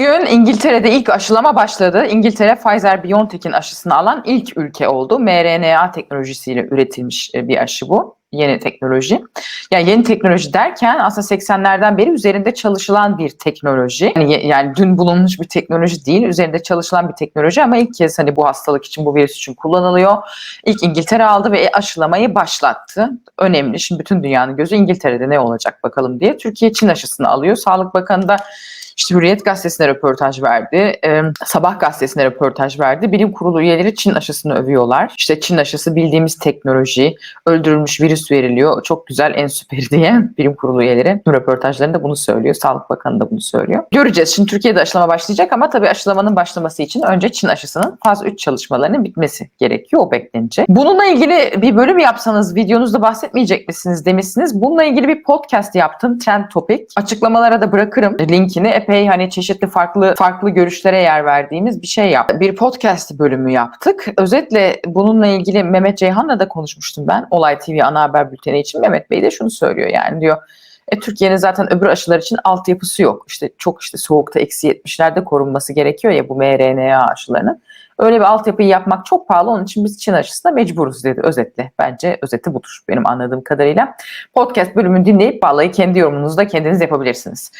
Bugün İngiltere'de ilk aşılama başladı. İngiltere Pfizer-BioNTech'in aşısını alan ilk ülke oldu. mRNA teknolojisiyle üretilmiş e, bir aşı bu. Yeni teknoloji. Yani yeni teknoloji derken aslında 80'lerden beri üzerinde çalışılan bir teknoloji. Yani, yani dün bulunmuş bir teknoloji değil, üzerinde çalışılan bir teknoloji ama ilk kez hani bu hastalık için, bu virüs için kullanılıyor. İlk İngiltere aldı ve aşılamayı başlattı. Önemli. Şimdi bütün dünyanın gözü İngiltere'de ne olacak bakalım diye. Türkiye Çin aşısını alıyor. Sağlık Bakanı da işte Hürriyet Gazetesi'ne röportaj verdi. E, Sabah Gazetesi'ne röportaj verdi. Bilim kurulu üyeleri Çin aşısını övüyorlar. İşte Çin aşısı bildiğimiz teknoloji, öldürülmüş virüs veriliyor. Çok güzel, en süperi diye bilim kurulu üyeleri röportajlarında bunu söylüyor. Sağlık Bakanı da bunu söylüyor. Göreceğiz. Şimdi Türkiye'de aşılama başlayacak ama tabii aşılamanın başlaması için önce Çin aşısının faz 3 çalışmalarının bitmesi gerekiyor. O beklenecek. Bununla ilgili bir bölüm yapsanız videonuzda bahsetmeyecek misiniz demişsiniz. Bununla ilgili bir podcast yaptım. Trend Topic. Açıklamalara da bırakırım linkini epey hani çeşitli farklı farklı görüşlere yer verdiğimiz bir şey yaptık. Bir podcast bölümü yaptık. Özetle bununla ilgili Mehmet Ceyhan'la da konuşmuştum ben. Olay TV ana haber bülteni için. Mehmet Bey de şunu söylüyor yani diyor. E, Türkiye'nin zaten öbür aşılar için altyapısı yok. İşte çok işte soğukta eksi 70'lerde korunması gerekiyor ya bu mRNA aşılarının. Öyle bir altyapıyı yapmak çok pahalı. Onun için biz Çin aşısına mecburuz dedi özetle. Bence özeti budur benim anladığım kadarıyla. Podcast bölümünü dinleyip vallahi kendi yorumunuzu da kendiniz yapabilirsiniz.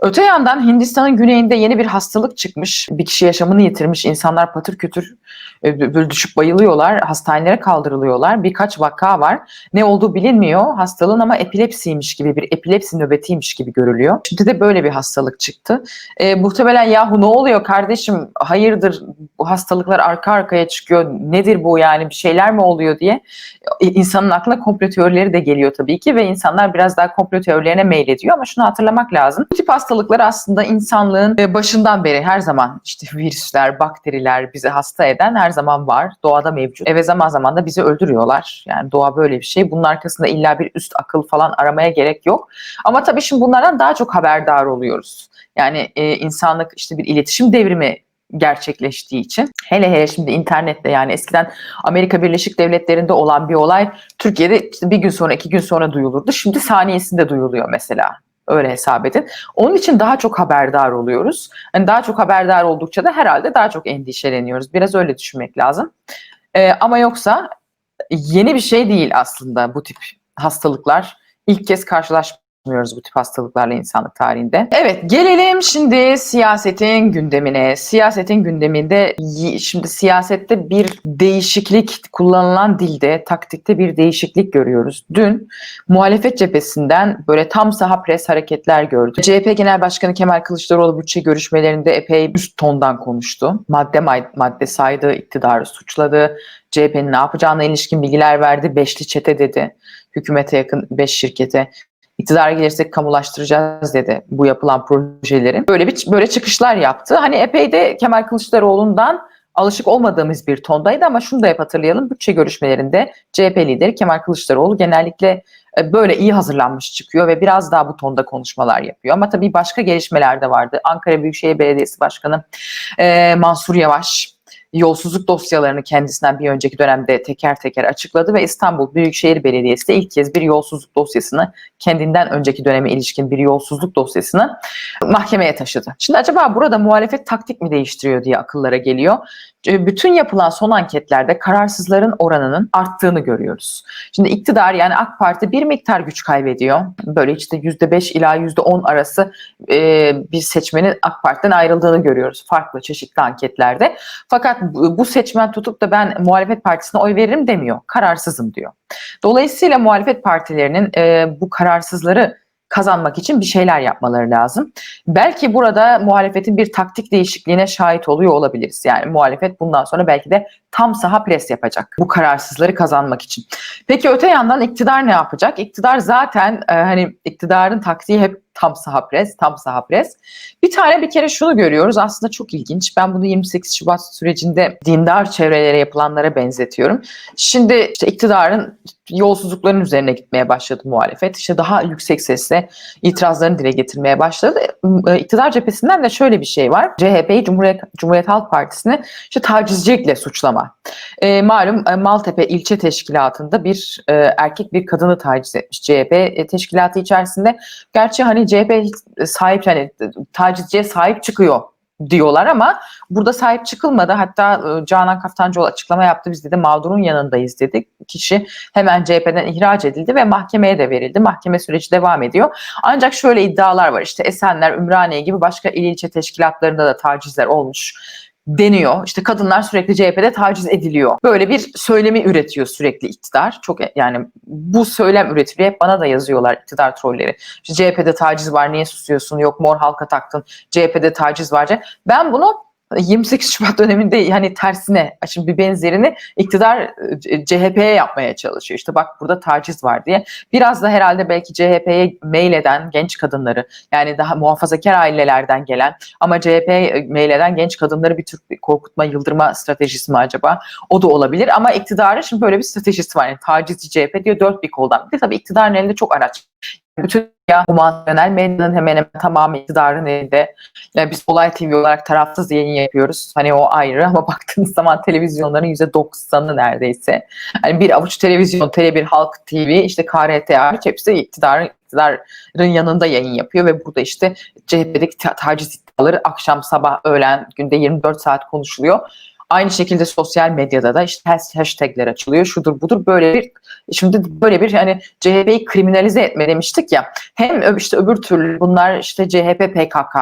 Öte yandan Hindistan'ın güneyinde yeni bir hastalık çıkmış. Bir kişi yaşamını yitirmiş. İnsanlar patır kütür e, böyle düşüp bayılıyorlar. Hastanelere kaldırılıyorlar. Birkaç vaka var. Ne olduğu bilinmiyor hastalığın ama epilepsiymiş gibi bir epilepsi nöbetiymiş gibi görülüyor. Şimdi de böyle bir hastalık çıktı. E, muhtemelen yahu ne oluyor kardeşim hayırdır hastalıklar arka arkaya çıkıyor. Nedir bu yani bir şeyler mi oluyor diye e, insanın aklına komplo teorileri de geliyor tabii ki ve insanlar biraz daha komplo teorilerine meylediyor ama şunu hatırlamak lazım. Bu tip hastalıklar aslında insanlığın e, başından beri her zaman işte virüsler, bakteriler bizi hasta eden her zaman var. Doğada mevcut. Ve zaman zaman da bizi öldürüyorlar. Yani doğa böyle bir şey. Bunun arkasında illa bir üst akıl falan aramaya gerek yok. Ama tabii şimdi bunlardan daha çok haberdar oluyoruz. Yani e, insanlık işte bir iletişim devrimi gerçekleştiği için hele hele şimdi internette yani eskiden Amerika Birleşik Devletleri'nde olan bir olay Türkiye'de işte bir gün sonra iki gün sonra duyulurdu. Şimdi saniyesinde duyuluyor mesela. Öyle hesap edin. Onun için daha çok haberdar oluyoruz. Hani daha çok haberdar oldukça da herhalde daha çok endişeleniyoruz. Biraz öyle düşünmek lazım. Ee, ama yoksa yeni bir şey değil aslında bu tip hastalıklar. İlk kez karşılaşmıyoruz bu tip hastalıklarla insanlık tarihinde. Evet gelelim şimdi siyasetin gündemine. Siyasetin gündeminde şimdi siyasette bir değişiklik kullanılan dilde, taktikte bir değişiklik görüyoruz. Dün muhalefet cephesinden böyle tam saha pres hareketler gördük. CHP Genel Başkanı Kemal Kılıçdaroğlu bütçe görüşmelerinde epey üst tondan konuştu. Madde madde saydı, iktidarı suçladı. CHP'nin ne yapacağına ilişkin bilgiler verdi. Beşli çete dedi. Hükümete yakın beş şirkete iktidara gelirsek kamulaştıracağız dedi bu yapılan projeleri. Böyle bir böyle çıkışlar yaptı. Hani epey de Kemal Kılıçdaroğlu'ndan alışık olmadığımız bir tondaydı ama şunu da hep hatırlayalım. Bütçe görüşmelerinde CHP lideri Kemal Kılıçdaroğlu genellikle e, böyle iyi hazırlanmış çıkıyor ve biraz daha bu tonda konuşmalar yapıyor. Ama tabii başka gelişmeler de vardı. Ankara Büyükşehir Belediyesi Başkanı e, Mansur Yavaş yolsuzluk dosyalarını kendisinden bir önceki dönemde teker teker açıkladı ve İstanbul Büyükşehir Belediyesi de ilk kez bir yolsuzluk dosyasını kendinden önceki döneme ilişkin bir yolsuzluk dosyasını mahkemeye taşıdı. Şimdi acaba burada muhalefet taktik mi değiştiriyor diye akıllara geliyor. E, bütün yapılan son anketlerde kararsızların oranının arttığını görüyoruz. Şimdi iktidar yani AK Parti bir miktar güç kaybediyor. Böyle işte %5 ila %10 arası e, bir seçmenin AK Parti'den ayrıldığını görüyoruz farklı çeşitli anketlerde. Fakat bu seçmen tutup da ben muhalefet partisine oy veririm demiyor. Kararsızım diyor. Dolayısıyla muhalefet partilerinin e, bu kararsızları kazanmak için bir şeyler yapmaları lazım. Belki burada muhalefetin bir taktik değişikliğine şahit oluyor olabiliriz. Yani muhalefet bundan sonra belki de tam saha pres yapacak bu kararsızları kazanmak için. Peki öte yandan iktidar ne yapacak? İktidar zaten e, hani iktidarın taktiği hep tam saha pres, tam saha pres. Bir tane bir kere şunu görüyoruz aslında çok ilginç. Ben bunu 28 Şubat sürecinde dindar çevrelere yapılanlara benzetiyorum. Şimdi işte iktidarın yolsuzlukların üzerine gitmeye başladı muhalefet. İşte daha yüksek sesle itirazlarını dile getirmeye başladı. E, iktidar cephesinden de şöyle bir şey var. CHP'yi Cumhuriyet, Cumhuriyet Halk Partisi'ni işte tacizcilikle suçlama. E, malum e, Maltepe ilçe teşkilatında bir e, erkek bir kadını taciz etmiş CHP e, teşkilatı içerisinde. Gerçi hani CHP sahip hani tacizciye sahip çıkıyor diyorlar ama burada sahip çıkılmadı. Hatta e, Canan Kaftancıoğlu açıklama yaptı. Biz dedi mağdurun yanındayız dedik. Kişi hemen CHP'den ihraç edildi ve mahkemeye de verildi. Mahkeme süreci devam ediyor. Ancak şöyle iddialar var. İşte Esenler, Ümraniye gibi başka il ilçe teşkilatlarında da tacizler olmuş deniyor. İşte kadınlar sürekli CHP'de taciz ediliyor. Böyle bir söylemi üretiyor sürekli iktidar. Çok yani bu söylem üretiliyor. Hep bana da yazıyorlar iktidar trolleri. İşte CHP'de taciz var niye susuyorsun? Yok mor halka taktın. CHP'de taciz var. Ben bunu 28 Şubat döneminde hani tersine şimdi bir benzerini iktidar e, CHP'ye yapmaya çalışıyor. İşte bak burada taciz var diye. Biraz da herhalde belki CHP'ye mail eden genç kadınları yani daha muhafazakar ailelerden gelen ama CHP'ye mail eden genç kadınları bir tür bir korkutma, yıldırma stratejisi mi acaba? O da olabilir ama iktidarın şimdi böyle bir stratejisi var. Yani tacizci CHP diyor dört bir koldan. Bir de tabii iktidarın elinde çok araç bütün ya humanitarian medyanın hemen hemen tamamı iktidarın elinde. Yani biz Olay TV olarak tarafsız yayın yapıyoruz. Hani o ayrı ama baktığınız zaman televizyonların %90'ı neredeyse. Hani bir avuç televizyon, Tele1 Halk TV, işte KRT hariç hepsi iktidarın iktidarın yanında yayın yapıyor ve burada işte CHP'deki taciz iddiaları akşam, sabah, öğlen, günde 24 saat konuşuluyor. Aynı şekilde sosyal medyada da işte hashtagler açılıyor. Şudur budur böyle bir şimdi böyle bir yani CHP'yi kriminalize etme demiştik ya. Hem işte öbür türlü bunlar işte CHP PKK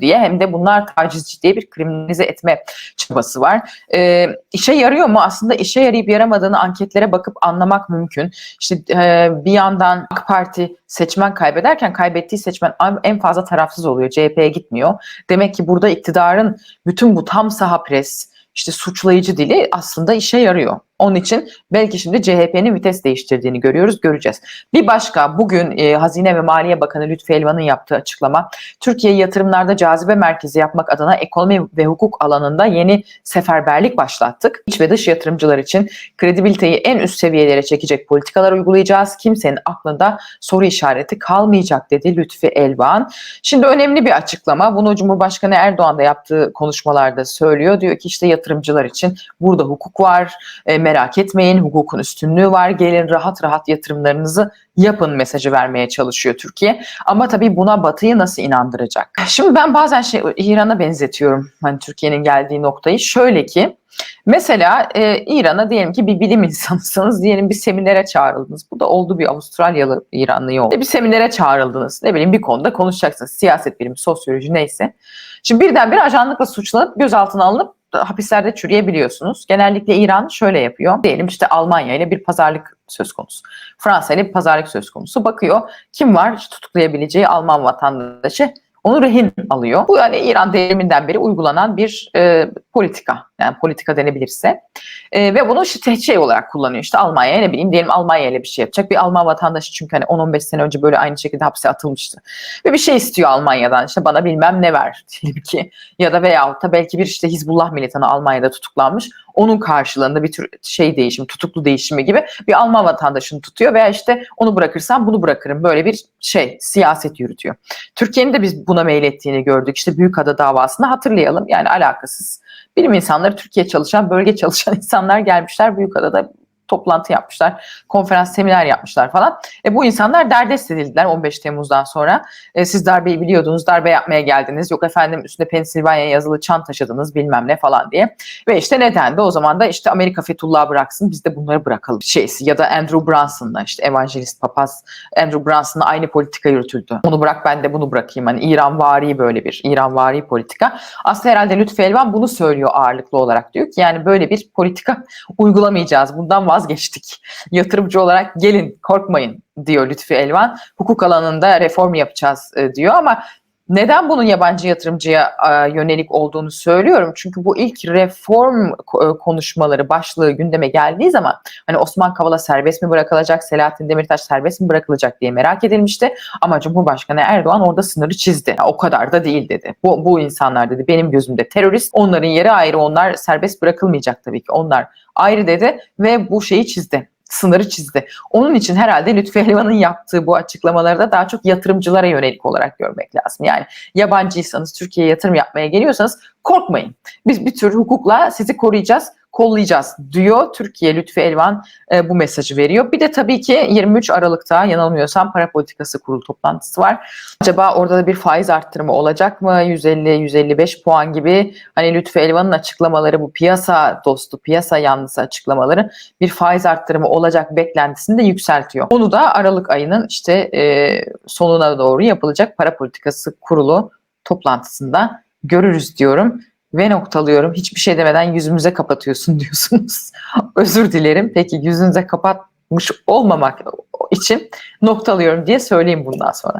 diye hem de bunlar tacizci diye bir kriminalize etme çabası var. E, işe yarıyor mu? Aslında işe yarayıp yaramadığını anketlere bakıp anlamak mümkün. İşte e, bir yandan AK Parti seçmen kaybederken kaybettiği seçmen en fazla tarafsız oluyor. CHP'ye gitmiyor. Demek ki burada iktidarın bütün bu tam saha pres, işte suçlayıcı dili aslında işe yarıyor. Onun için belki şimdi CHP'nin vites değiştirdiğini görüyoruz, göreceğiz. Bir başka bugün e, Hazine ve Maliye Bakanı Lütfü Elvan'ın yaptığı açıklama, Türkiye yatırımlarda cazibe merkezi yapmak adına ekonomi ve hukuk alanında yeni seferberlik başlattık. İç ve dış yatırımcılar için kredibiliteyi en üst seviyelere çekecek politikalar uygulayacağız. Kimsenin aklında soru işareti kalmayacak dedi Lütfü Elvan. Şimdi önemli bir açıklama. Bunu Cumhurbaşkanı Erdoğan da yaptığı konuşmalarda söylüyor. Diyor ki işte yatırımcılar için burada hukuk var, e, merak etmeyin hukukun üstünlüğü var gelin rahat rahat yatırımlarınızı yapın mesajı vermeye çalışıyor Türkiye. Ama tabii buna Batı'yı nasıl inandıracak? Şimdi ben bazen şey İran'a benzetiyorum hani Türkiye'nin geldiği noktayı. Şöyle ki Mesela e, İran'a diyelim ki bir bilim insanısınız, diyelim bir seminere çağrıldınız. Bu da oldu bir Avustralyalı İranlı oldu. Bir seminere çağrıldınız. Ne bileyim bir konuda konuşacaksınız. Siyaset bilimi, sosyoloji neyse. Şimdi birdenbire ajanlıkla suçlanıp gözaltına alınıp hapislerde çürüyebiliyorsunuz. Genellikle İran şöyle yapıyor. Diyelim işte Almanya ile bir pazarlık söz konusu. Fransa ile bir pazarlık söz konusu. Bakıyor kim var tutuklayabileceği Alman vatandaşı onu rehin alıyor. Bu yani İran devriminden beri uygulanan bir e, politika. Yani politika denebilirse. E, ve bunu işte şey olarak kullanıyor. İşte Almanya ne bileyim diyelim Almanya ile bir şey yapacak. Bir Alman vatandaşı çünkü hani 10-15 sene önce böyle aynı şekilde hapse atılmıştı. Ve bir şey istiyor Almanya'dan. İşte bana bilmem ne ver diyelim ki. Ya da veyahut da belki bir işte Hizbullah militanı Almanya'da tutuklanmış. Onun karşılığında bir tür şey değişim, tutuklu değişimi gibi bir Alman vatandaşını tutuyor veya işte onu bırakırsam bunu bırakırım. Böyle bir şey siyaset yürütüyor. Türkiye'nin de biz buna meylettiğini gördük. İşte Büyükada davasını hatırlayalım. Yani alakasız bilim insanları Türkiye çalışan, bölge çalışan insanlar gelmişler. Büyükada'da toplantı yapmışlar, konferans, seminer yapmışlar falan. E, bu insanlar derdest edildiler 15 Temmuz'dan sonra. E, siz darbeyi biliyordunuz, darbe yapmaya geldiniz. Yok efendim üstüne Pensilvanya yazılı çan taşıdınız bilmem ne falan diye. Ve işte neden de o zaman da işte Amerika Fethullah'ı bıraksın biz de bunları bırakalım şeysi. Ya da Andrew Brunson'la işte evangelist papaz Andrew Brunson'la aynı politika yürütüldü. Onu bırak ben de bunu bırakayım. Hani İran vari böyle bir İran vari politika. Aslında herhalde Lütfü Elvan bunu söylüyor ağırlıklı olarak diyor ki yani böyle bir politika uygulamayacağız. Bundan vaz vazgeçtik. Yatırımcı olarak gelin korkmayın diyor Lütfi Elvan. Hukuk alanında reform yapacağız e, diyor ama neden bunun yabancı yatırımcıya yönelik olduğunu söylüyorum. Çünkü bu ilk reform e, konuşmaları başlığı gündeme geldiği zaman hani Osman Kavala serbest mi bırakılacak, Selahattin Demirtaş serbest mi bırakılacak diye merak edilmişti. Ama Cumhurbaşkanı Erdoğan orada sınırı çizdi. O kadar da değil dedi. Bu, bu insanlar dedi benim gözümde terörist. Onların yeri ayrı. Onlar serbest bırakılmayacak tabii ki. Onlar ayrı dedi ve bu şeyi çizdi sınırı çizdi. Onun için herhalde Lütfü Elvan'ın yaptığı bu açıklamaları da daha çok yatırımcılara yönelik olarak görmek lazım. Yani yabancıysanız, Türkiye'ye yatırım yapmaya geliyorsanız korkmayın. Biz bir tür hukukla sizi koruyacağız, kollayacağız diyor. Türkiye Lütfi Elvan e, bu mesajı veriyor. Bir de tabii ki 23 Aralık'ta yanılmıyorsam para politikası kurulu toplantısı var. Acaba orada da bir faiz arttırımı olacak mı? 150-155 puan gibi hani Lütfi Elvan'ın açıklamaları bu piyasa dostu, piyasa yanlısı açıklamaları bir faiz arttırımı olacak beklentisini de yükseltiyor. Onu da Aralık ayının işte e, sonuna doğru yapılacak para politikası kurulu toplantısında görürüz diyorum ve noktalıyorum. Hiçbir şey demeden yüzümüze kapatıyorsun diyorsunuz. Özür dilerim. Peki yüzünüze kapatmış olmamak için noktalıyorum diye söyleyeyim bundan sonra.